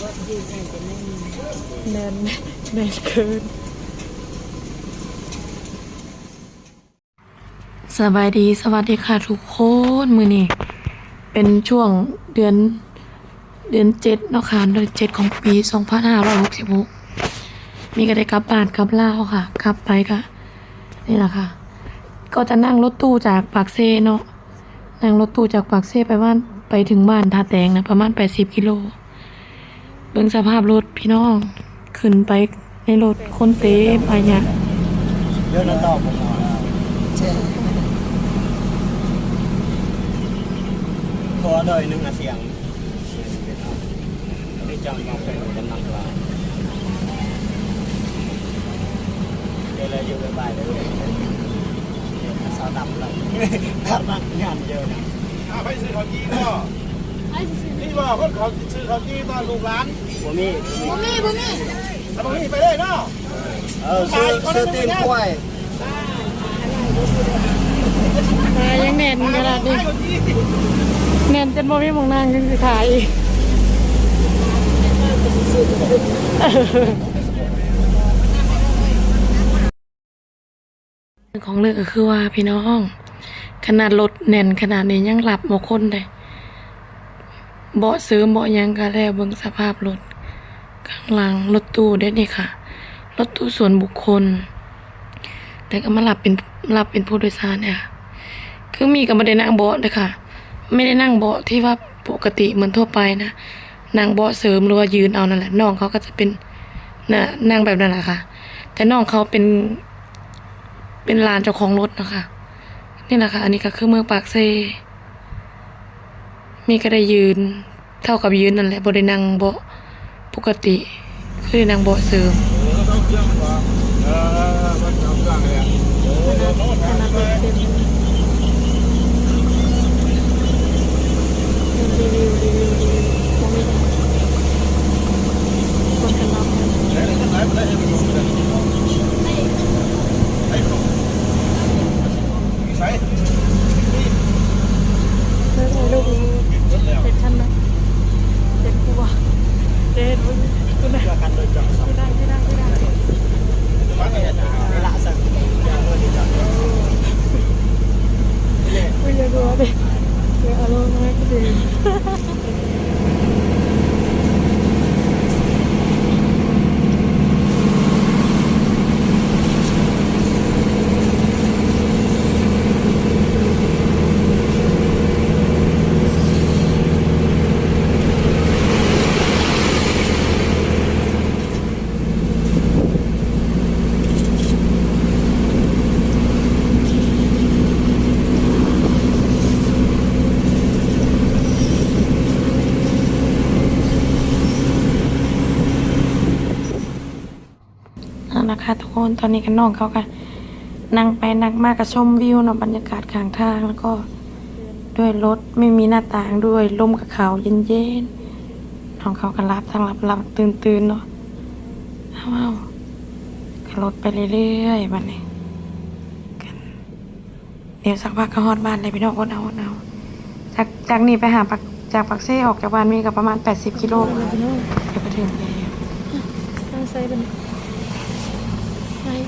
แน่นแน่นเกินสบายดีสวัสดีค่ะทุกคนมือนี้เป็นช่วงเดือนเดือนเจ็ดเนาะค่ะเดือนเจ็ดของปีสองพันห้าร้อยหกสิบหกมีก็ได้กลับบ้านกลับลาวค่ะกลับไปก็นี่แหละค่ะ ก็จะนั่งรถตู้จากปากเซเนาะนั่งรถตู้จากปากเซไปบ้านไปถึงบ้านท่าแตงนะประมาณแปดสิบกิโล เบิ่งสภาพรถพี่น้อง ขึ้นไปในรถคนเต็มอะไรเงี้ยเดี๋ยวนั้นตอบผมขอหน่อยหนึงอะเสียงได้จำมาเป็นกำลังลายเดี๋ยวเลยอยู่บ่ายๆเลยเดี๋ยวสาวดำเลยทำงานเยอะนะอ้าวไปซื้อข้าวจีก็ นี่ว่าคนเขาซื้อข้าวจีตอนลูกหลานบ่มีบ่มีบ่มีแล้วบ่มีไปเลยเนาะเออซื้อซื้อตีนกล้วยมายังแน่นขนาดนี้ขายข้าวจีแน่นจนบ่มีหมองนางยังสิถ่ายอีกของเลือกก็คือว่าพี่น้อง ขนาดรถแน่นขนาดนี้ยังหลับหมคนเลย เบาะซื้อเบาะยังก็แล้วเบิ่งสภาพรถ ข้างหลังรถตู้เด้นี่ค่ะ รถตู้ส่วนบุคคล แต่ก็มาหลับเป็นหลับเป็นผู้โดยสารเนี่ยคือมีก็ไม่ได้นั่งเบาะเลยค่ะ ไม่ได้นั่งเบาะที่ว่าปกติเหมือนทั่วไปนะนั่งเบาะเสริมหรือว่ายืนเอานั่นแหละน้องเขาก็จะเป็นนะนั่งแบบนั้นแหละค่ะ แต่น้องเขาเป็น เป็นลานเจ้าของรถนะคะนี่แหละค่ะ อันนี้ก็คือเมืองปากเซ มีก็ได้ยืน เท่ากับยืนนั่นแหละบ่ได้นั่งเบาะปกติ คือได้นั่งเบาะเสริม เออมันเอาเครื่องเลย คนกันรับ ไหนไหนไหนให้มันลงเลยไอ้ขนมใส่ เฮ้ยลูก รถแล้ว เด็ดท่านไหมเด็ดกูว่ะเด็ดคุณคุณไหน เพื่อกันโดยจอดสอง ไม่ได้ไม่ได้ไม่ได้ มากันเนี่ย เวลาสั่งยาวเลยจอด ไม่ได้กลัวดิเดี๋ยวอารมณ์ไม่ก็ดี เอาละค่ะทุกคนตอนนี้กันน้องเขากันนั่งไปนั่งมากกับชมวิวเนาะบรรยากาศข้างทางแล้วก็ด้วยรถไม่มีหน้าต่างด้วยลมกับเขาเย็นๆน้องเขากันรับทั้งรับรับตื่นตื่นๆเนาะเอาเอาขับรถไปเรื่อยๆบัดนี้กันเดี๋ยวสักพักก็ฮอดบ้านเลยพี่น้องอดเอาอดเอาจากจากนี้ไปหาปักจากปักเซ่ออกจากบ้านมีกับประมาณ 80กิโลเดี๋ยวไปถึงแล้วตั้งไซเป็นไปแล้วนี่มาเสียเร็วเบะหนึ่งผมไปเกินโจกะเกินเนาะโอ้ยคนขึ้นอยู่ในนี้เนาะด้วยอย่าป้ามาเอาตัดมัน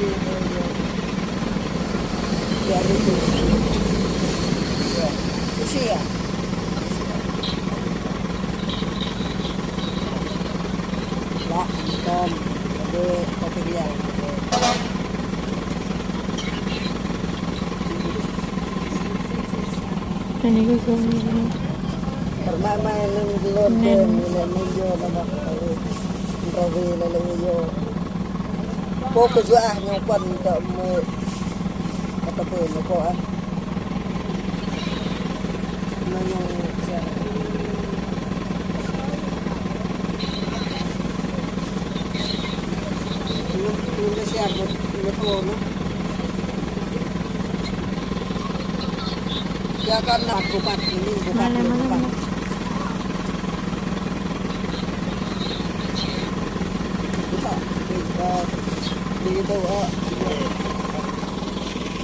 Tom, ada material. Ini gue gue nih. Permama yang lulur, yang lulur, yang lulur, yang lulur, yang lulur, có cơ giữa nhau quần tầm Bắt tập bờ nó có Nó nhau sẽ Nó nó sẽ một nó thô nó Ya kan nak bukan ini bukan bukan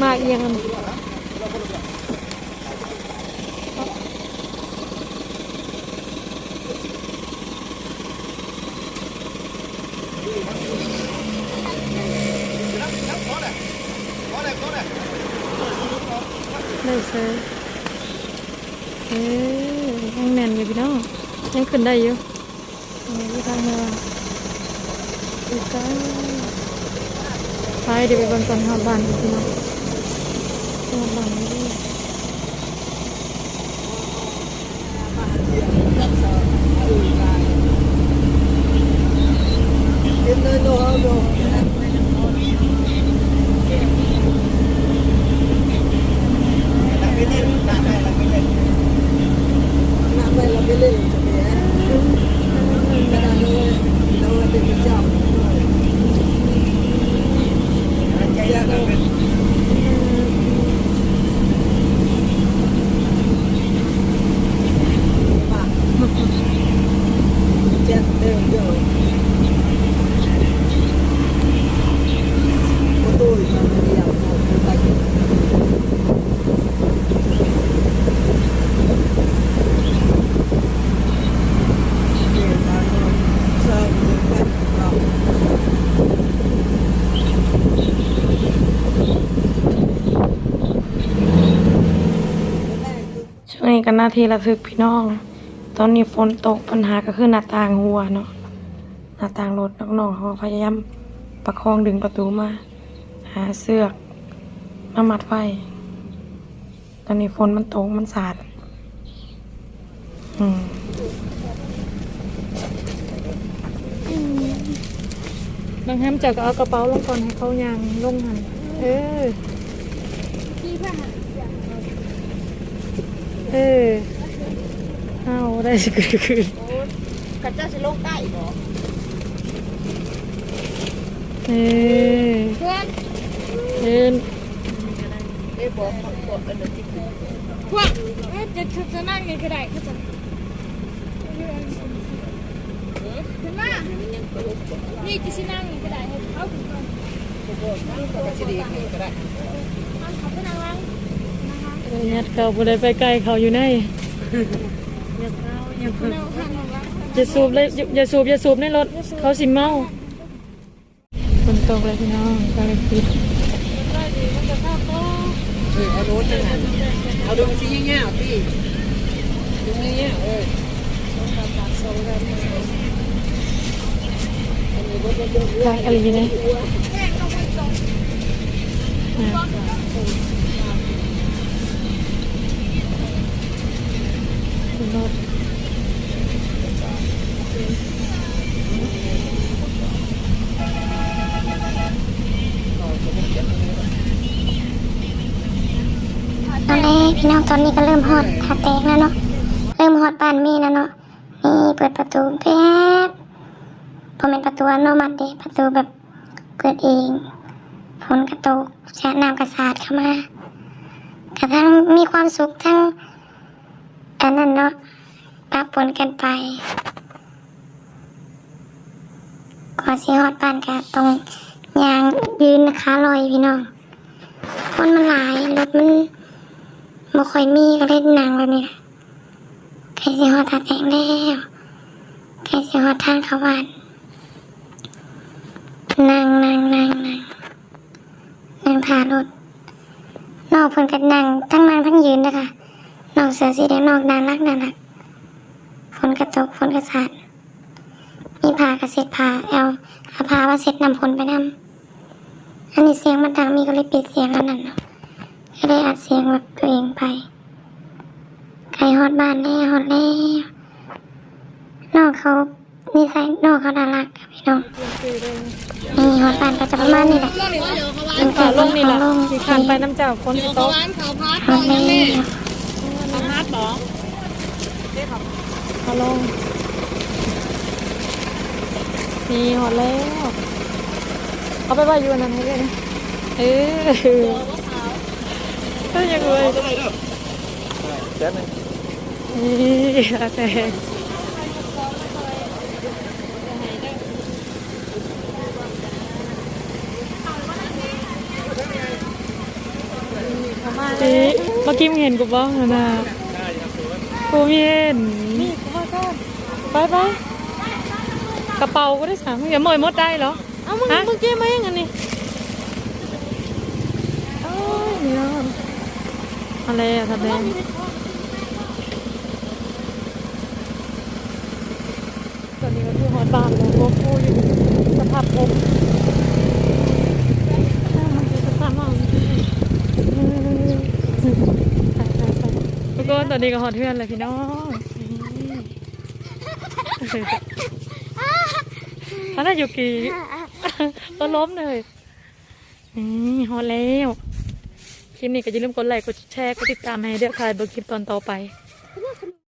มาเอียงกันได้เซยเอ้ยยังแน่นอยู่พี่น้องยังขึ้นได้อยู่นี่ที่ทางเรืออีกไกล ไปเดี๋ยวไปบนก่อนหาบ้านพี่น้องหาบ้านนี่ดิเป็นเลยโน้โน้ แต่ไม่ได้หนักแม่เราไม่ได้ น้ำไปเราไปเล่นจะไปฮะกระดาษเลยเราเป็นประจำ ใจยากเราเป็น เจ็ดเดิมเดียวประตูมันเดียวไปเดินทางสร้างเมืองบ้านเรา ช่วงนี้ก็หน้า ที่ระทึกพี่น้อง ตอนนี้ฝนตกปัญหาก็คือหน้าต่างหัวเนาะ หน้าต่างรถน้องๆเขาพยายามประคองดึงประตูมา หาเสือกมามัดไว้ ตอนนี้ฝนมันตกมันสาด อืมบางครั้งเจ้าก็เอากระเป๋าลงก่อนให้เขายางลงหันเออ เออเอาได้สิคือคือกันเจ้าสิลงใต้บ่เออเพื่อนเอ็นเอ้ยบอกบอกอันนั้นที่คือพวกเอ้ยจะจะจะนั่งยังก็ได้เขาจะขึ้นมานี่จะสินั่งยังก็ได้ให้เขาขึ้นก่อนเขาจะดีก็ได้เขาไปนั่งล่างเออ ยัดเขาบ่ได้ไปไกลเขาอยู่ในนั่งข้างล่างอย่าสูบเลยอย่าอย่าสูบอย่าสูบในรถเขาสิเมาฝนตกเลยพี่น้องก็เลยปิดเอาโน้ตจังหันเอาดูสิเงี้ยๆพี่ดูเงี้ยๆเออกายอะไรอยู่เนี่ย รถตอนแรกพี่น้องตอนนี้ก็เริ่มฮอดทาแตกแล้วเนาะ เริ่มฮอดบ้านมีแล้วเนาะ นี่เปิดประตูแป๊บพอเป็นประตูอัตโนมัติเดประตูแบบเปิดเองฝนกระตกแช่น้ำกระสาดเข้ามากระทั่งมีความสุขทั้ง อันนั้นเนาะปะปนกันไปก่อนสิฮอดบ้านก็ต้องยางยืนขาลอยพี่น้องคนมันหลายรถมันบ่ค่อยมีก็เล่นหนังแบบนี้แหละใกล้สิฮอดตาแตงแล้วใกล้สิฮอดทางเขาบ้านนั่งนั่งนั่งนั่งนั่งทารถนอกเพิ่นก็นั่งทั้งนั่งทั้งยืนนะคะ นอกเสือสีแดงนอกน่ารักน่ารักฝนกระตกฝนกระสาดมีผ้ากระเซ็ดผ้าแอลอาผ้ามาเซ็ดนำฝนไปนำอันนี้เสียงมันดังมีก็เลยปิดเสียงอันนั้นเนาะก็ได้อัดเสียงแบบตัวเองไปไก่ฮอดบ้านแล้วฮอดแล้วน้องเขานิสัยน้องเขาน่ารักพี่น้องนี่ฮอดบ้านก็จะประมาณนี้แหละเป็นขาไก่ลงนี่แหละลงสิขันไปน้ำเจ้าฝนสิตกร้านเขาดฮอดแล้ วเขาพัดบ่ขาลมีหอดแล้ว เอาไปไว้อยู่อันนั้นให้เลยนะเออก็ยังเลยเท่าไรเด้อเดี๋ยวนึงนี่แต่นี่เมื่อกี้มึงเห็นกูบ้างนะ กูไม่เห็นนี่กูมาก่อนไปไปกระเป๋าก็ได้สามมึงอย่าเมยมดได้เหรอเอามึงมึงเจ๊มาอย่างนี้โอ้ยเนี่ยอะไรอะทำแดงตอนนี้ก็คือฮอตบ้านแล้วโอ้โหอยู่สภาพผมอ่ามันคือสภาพมัน ไปไปไปทุกคน ตอนนี้ก็ฮอตเพื่อนเลยพี่น้องอันนั้นอยู่กี่ก็ล้มเลยนี่ฮอตแล้ว คลิปนี้ก็อย่าลืมกดไลค์ กดแชร์ กดติดตามให้เด้อค่ะเบอร์คลิปตอนต่อไป